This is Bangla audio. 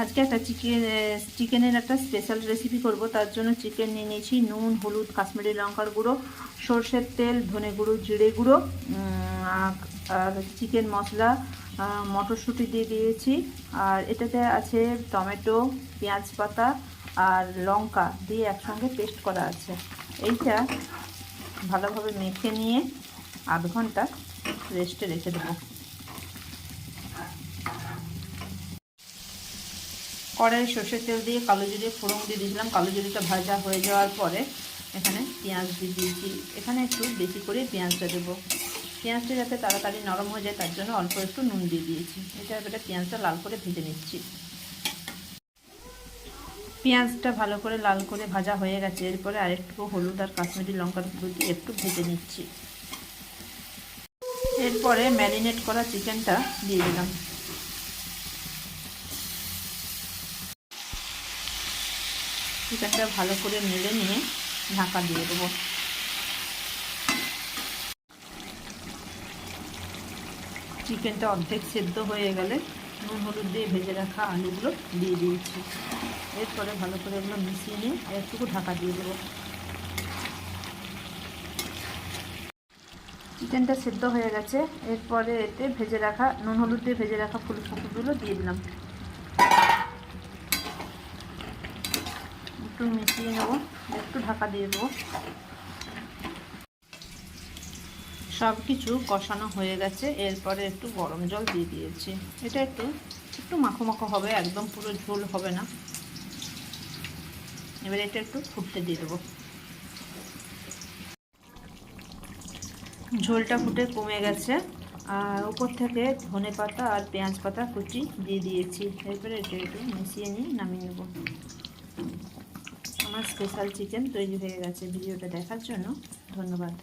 আজকে একটা চিকেন চিকেনের একটা স্পেশাল রেসিপি করব। তার জন্য চিকেন নিয়ে নিয়েছি নুন, হলুদ, কাশ্মীরি লঙ্কার গুঁড়ো, সর্ষের তেল, ধনে গুঁড়ো, জিরে গুঁড়ো আর চিকেন মশলা মটরশুঁটি দিয়ে দিয়েছি। আর এটাতে আছে টমেটো, পেঁয়াজ পাতা আর লঙ্কা দিয়ে একসঙ্গে পেস্ট করা আছে। এইটা ভালোভাবে মেখে নিয়ে আধ ঘণ্টা রেস্টে রেখে দেবো। কড়াই সর্ষের তেল দিয়ে কালো জিরে ফোড়ন দিয়ে দিয়েছিলাম। কালো জিরেটা ভাজা হয়ে যাওয়ার পরে এখানে পেঁয়াজ দিয়ে দিয়েছি। এখানে একটু বেশি করে পেঁয়াজটা দেবো। পেঁয়াজটা যাতে তাড়াতাড়ি নরম হয়ে যায়, তার জন্য অল্প একটু নুন দিয়ে দিয়েছি। এটা এবারে পেঁয়াজটা লাল করে ভেজে নিচ্ছি। পেঁয়াজটা ভালো করে লাল করে ভাজা হয়ে গেছে। এরপরে আরেকটু হলুদ আর কাশ্মীরি লঙ্কার গুঁড়ো দিয়ে একটু ভেজে নিচ্ছি। এরপরে ম্যারিনেট করা চিকেনটা দিয়ে দিলাম। চিকেনটা ভালো করে নেড়ে নিয়ে ঢাকা দিয়ে দেবো। চিকেনটা অর্ধেক সেদ্ধ হয়ে গেলে নুন, হলুদ দিয়ে ভেজে রাখা আলুগুলো দিয়ে দিয়েছি। এরপরে ভালো করে এগুলো মিশিয়ে নিয়ে একটুকু ঢাকা দিয়ে দেবো। চিকেনটা সেদ্ধ হয়ে গেছে। এরপরে এতে ভেজে রাখা নুন, হলুদ দিয়ে ভেজে রাখা ফুলকপিগুলো দিয়ে দিলাম। একটু মিশিয়ে নেব, একটু ঢাকা দিয়ে দেবো। সব কিছু কষানো হয়ে গেছে, এরপরে একটু গরম জল দিয়ে দিয়েছি। এটা একটু একটু মাখো মাখো হবে, একদম পুরো ঝোল হবে না। এবার এটা একটু ফুটতে দিয়ে দেবো। ঝোলটা ফুটে কমে গেছে, আর উপর থেকে ধনে পাতা আর পেঁয়াজ পাতা কুচি দিয়ে দিয়েছি। এরপরে এটা একটু মিশিয়ে নিয়ে নামিয়ে নেব। আমার স্পেশাল চিকেন তৈরি হয়ে গেছে ভিডিওটা দেখার জন্য। ধন্যবাদ।